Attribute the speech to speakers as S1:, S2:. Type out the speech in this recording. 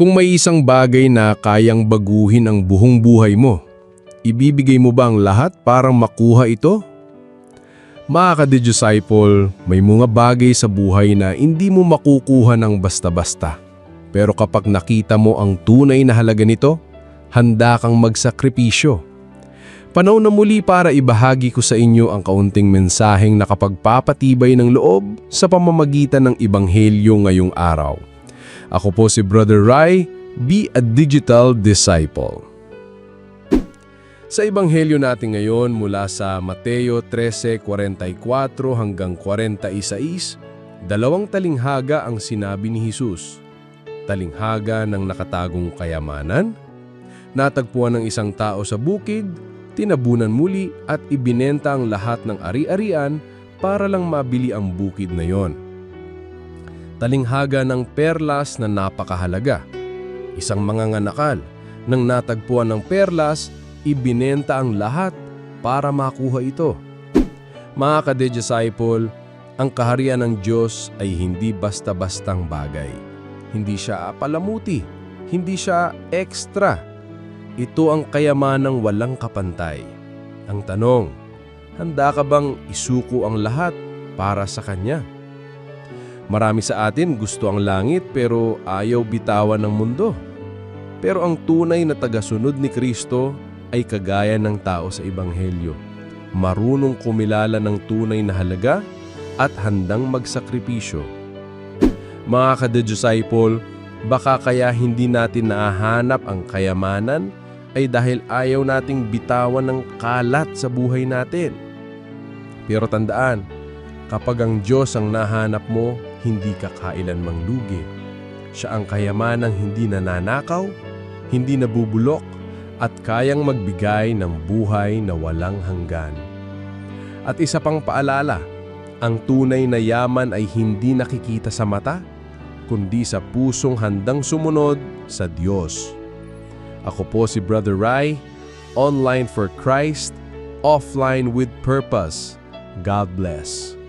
S1: Kung may isang bagay na kayang baguhin ang buhong buhay mo, ibibigay mo ba ang lahat para makuha ito? Mga ka-disciple, may mga bagay sa buhay na hindi mo makukuha ng basta-basta. Pero kapag nakita mo ang tunay na halaga nito, handa kang magsakripisyo. Panahon na muli para ibahagi ko sa inyo ang kaunting mensaheng nakapagpapatibay ng loob sa pamamagitan ng Ibanghelyo ngayong araw. Ako po si Brother Rai, be a digital disciple. Sa Ebanghelyo natin ngayon mula sa Mateo 13:44 hanggang 46, dalawang talinghaga ang sinabi ni Jesus. Talinghaga ng nakatagong kayamanan, natagpuan ng isang tao sa bukid, tinabunan muli at ibinenta ang lahat ng ari-arian para lang mabili ang bukid na yon. Talinghaga ng perlas na napakahalaga. Isang manganganakal, nang natagpuan ng perlas, ibinenta ang lahat para makuha ito. Mga kade-disciple, ang kaharian ng Diyos ay hindi basta-bastang bagay. Hindi siya palamuti, hindi siya extra. Ito ang kayamanang walang kapantay. Ang tanong, handa ka bang isuko ang lahat para sa Kanya? Marami sa atin gusto ang langit pero ayaw bitawan ng mundo. Pero ang tunay na tagasunod ni Kristo ay kagaya ng tao sa Ebanghelyo. Marunong kumilala ng tunay na halaga at handang magsakripisyo. Mga kadisciple, baka kaya hindi natin nahahanap ang kayamanan ay dahil ayaw nating bitawan ng kalat sa buhay natin. Pero tandaan, kapag ang Diyos ang nahanap mo, hindi ka kailanmang lugi. Siya ang kayamanang hindi nananakaw, hindi nabubulok, at kayang magbigay ng buhay na walang hanggan. At isa pang paalala, ang tunay na yaman ay hindi nakikita sa mata, kundi sa pusong handang sumunod sa Diyos. Ako po si Brother Rai, online for Christ, offline with purpose. God bless.